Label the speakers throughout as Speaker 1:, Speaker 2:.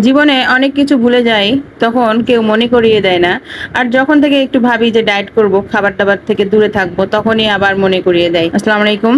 Speaker 1: জীবনে অনেক কিছু ভুলে যাই, তখন কেউ মনে করিয়ে দেয় না। আর যখন থেকে একটু ভাবি যে ডায়েট করব খাবার টাবার থেকে দূরে থাকব, তখনই আবার মনে করিয়ে দেয়। আসসালামু আলাইকুম।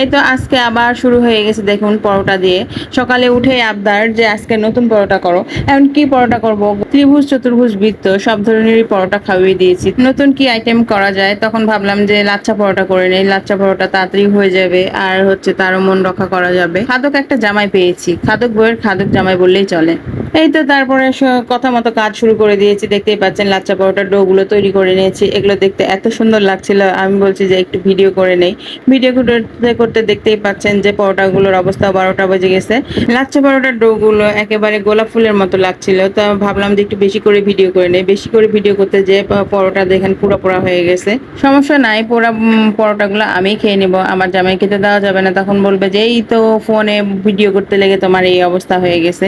Speaker 1: এই তো আজকে আবার শুরু হয়ে গেছে দেখুন পরোটা দিয়ে। সকালে উঠে আবদার যে আজকে নতুন পরোটা করো। এখন কি পরোটা করব? ত্রিভুজ, চতুর্ভুজ, বৃত্ত, সব ধরনেরই পরোটা খাইয়ে দিয়েছি। নতুন কি আইটেম করা যায়? তখন ভাবলাম যে লাচ্ছা পরোটা করে নেই। লাচ্ছা পরোটা তাড়াতাড়ি হয়ে যাবে আর হচ্ছে তারও মন রক্ষা করা যাবে। খাদক একটা জামাই পেয়েছি। খাদক বইয়ের খাদক জামাই বললেই চলে। এই তো তারপরে কথা মতো কাজ শুরু করে দিয়েছি। দেখতেই পাচ্ছেন লাচ্চা পরোটার ডো গুলো তৈরি করে নিয়েছি। এগুলো দেখতে এত সুন্দর লাগছিল। আমি বলছি যে একটু ভিডিও করে নেই। ভিডিও করতে করতে দেখতেই পাচ্ছেন যে পরোটাগুলোর অবস্থা বারোটা বেজে গেছে। লাচ্ছা পরোটার ডো গুলো একেবারে গোলাপ ফুলের মতো লাগছিল। তো ভাবলাম যে একটু বেশি করে ভিডিও করে নেই। বেশি করে ভিডিও করতে যে পরোটা দেখেন পুরো পোড়া হয়ে গেছে। সমস্যা নাই, পোড়া পরোটা পরোটাগুলো আমি খেয়ে নিব। আমার জামাই খেতে দেওয়া যাবে না। তখন বলবে যে, এই তো ফোনে ভিডিও করতে লেগে তোমার এই অবস্থা হয়ে গেছে।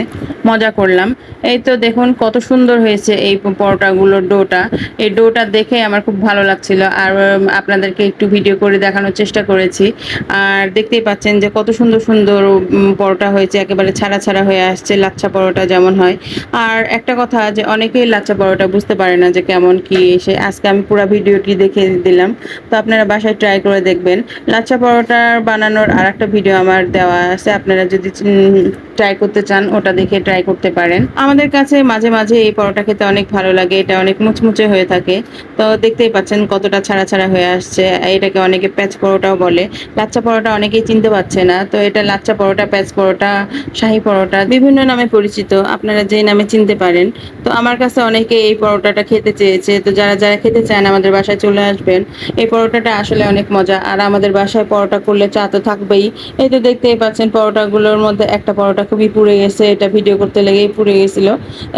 Speaker 1: মজা করলাম। এই তো দেখুন কত সুন্দর হয়েছে এই পরোটাগুলোর ডোটা। এই ডোটা দেখে আমার খুব ভালো লাগছিল আর আপনাদেরকে একটু ভিডিও করে দেখানোর চেষ্টা করেছি। আর দেখতেই পাচ্ছেন যে কত সুন্দর সুন্দর পরোটা হয়েছে, একেবারে ছাড়া ছাড়া হয়ে আসছে, লাচ্ছা পরোটা যেমন হয়। আর একটা কথা যে অনেকেই লাচ্ছা পরোটা বুঝতে পারে না যে কেমন কি এসে। আজকে আমি পুরো ভিডিওটি দেখে দিলাম। তো আপনারা বাসায় ট্রাই করে দেখবেন। লাচ্ছা পরোটা বানানোর আর একটা ভিডিও আমার দেওয়া আছে। আপনারা যদি ট্রাই করতে চান, ওটা দেখে ট্রাই করতে পারেন। আমাদের কাছে মাঝে মাঝে এই পরোটা খেতে অনেক ভালো লাগে, এটা অনেক মুচমুচে হয়ে থাকে। তো দেখতেই পাচ্ছেন কতটা ছাড়া ছাড়া হয়ে আসছে। এটাকে অনেকে প্যাচ পরোটাও বলে। লাচ্চা পরোটা অনেকেই চিনতে পারছে না। তো এটা লাচ্চা পরোটা প্যাচ পরোটা, শাহী পরোটা, বিভিন্ন নামে পরিচিত। আপনারা যে নামে চিনতে পারেন। তো আমার কাছে অনেকে এই পরোটাটা খেতে চেয়েছে। তো যারা যারা খেতে চান, আমাদের বাসায় চলে আসবেন। এই পরোটাটা আসলে অনেক মজা। আর আমাদের বাসায় পরোটা করলে চা তো থাকবেই। এই তো দেখতেই পাচ্ছেন পরোটাগুলোর মধ্যে একটা পরোটা খুবই পুড়ে গেছে। এটা ভিডিও করতে লেগেই পুড়ে গেছিল।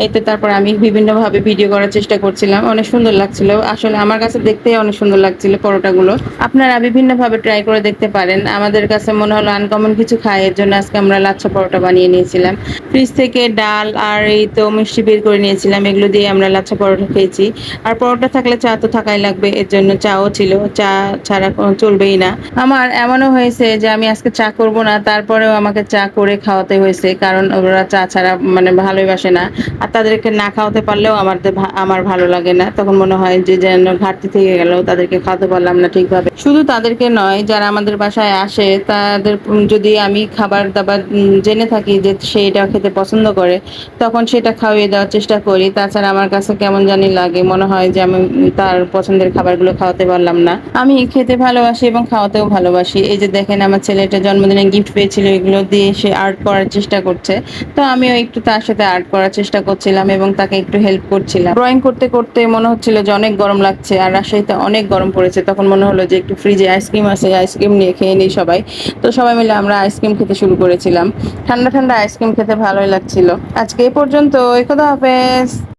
Speaker 1: এই তো তারপর আমি বিভিন্নভাবে ভিডিও করার চেষ্টা করছিলাম। অনেক সুন্দর লাগছিল। আসলে আমার কাছে দেখতে অনেক সুন্দর লাগছিল পরোটাগুলো। আপনারা বিভিন্নভাবে ট্রাই করে দেখতে পারেন। আমাদের কাছে মনে হলো আনকমন কিছু খাই, এর জন্য আজকে আমরা লাচ্ছা পরোটা বানিয়ে নিয়েছিলাম। ফ্রিজ থেকে ডাল আর এই তো মিষ্টি বের করে নিয়েছিলাম। এগুলো দিয়ে আমরা লাচ্ছা পরোটা খেয়েছি। আর পরোটা থাকলে চা তো থাকাই লাগবে। এর জন্য চাও ছিল। চা ছাড়া চলবেই না। আমার এমনও হয়েছে যে আমি আজকে চা করব না। তারপরেও আমাকে চা করে খাওয়াতে হয়েছে। কারণ ওরা চা ছাড়া মানে ভালোই বাসে না। আর তাদেরকে না খাওয়াতে পারলেও আমার ভা- আমার ভালো লাগে না। তখন মনে হয় যে যেন ঘাটতি থেকে গেল তাদেরকে খাওয়াতে পারলাম না ঠিকভাবে। শুধু তাদেরকে নয়, যারা আমাদের বাসায় আসে, তাদের যদি আমি খাবার দাবার জেনে থাকি যে সে এটা খেতে পছন্দ করে, তখন সেটা খাওয়িয়ে দেওয়ার চেষ্টা করি। তাছাড়া আমার কাছে কেমন জানি লাগে। মনে হয় যে আমি তার পছন্দের খাবারগুলো খাওয়াতে পারলাম না। আমি খেতে ভালোবাসি এবং খাওয়াতেও ভালোবাসি। এই যে দেখেন, আমার ছেলেটা জন্মদিনে গিফট পেয়েছিল, এগুলো দিয়ে সে আর্ট করার চেষ্টা করছে। তো আমিও একটু তার সাথে আর্ট করার চেষ্টা করছিলাম এবং তাকে একটু হেল্প করছিলাম। ড্রয়িং করতে করতে মনে হচ্ছিল যে অনেক গরম লাগছে আর রাজশাহীতে অনেক গরম পড়েছে। তখন মনে হলো যে একটু ফ্রিজে আইসক্রিম আছে আইসক্রিম নিয়ে খেয়ে নিই সবাই। তো সবাই মিলে আমরা আইসক্রিম খেতে শুরু করেছিলাম। ঠান্ডা ঠান্ডা আইসক্রিম খেতে ভালোই লাগছিল। আজকে এ পর্যন্ত খোদা হাফেজ।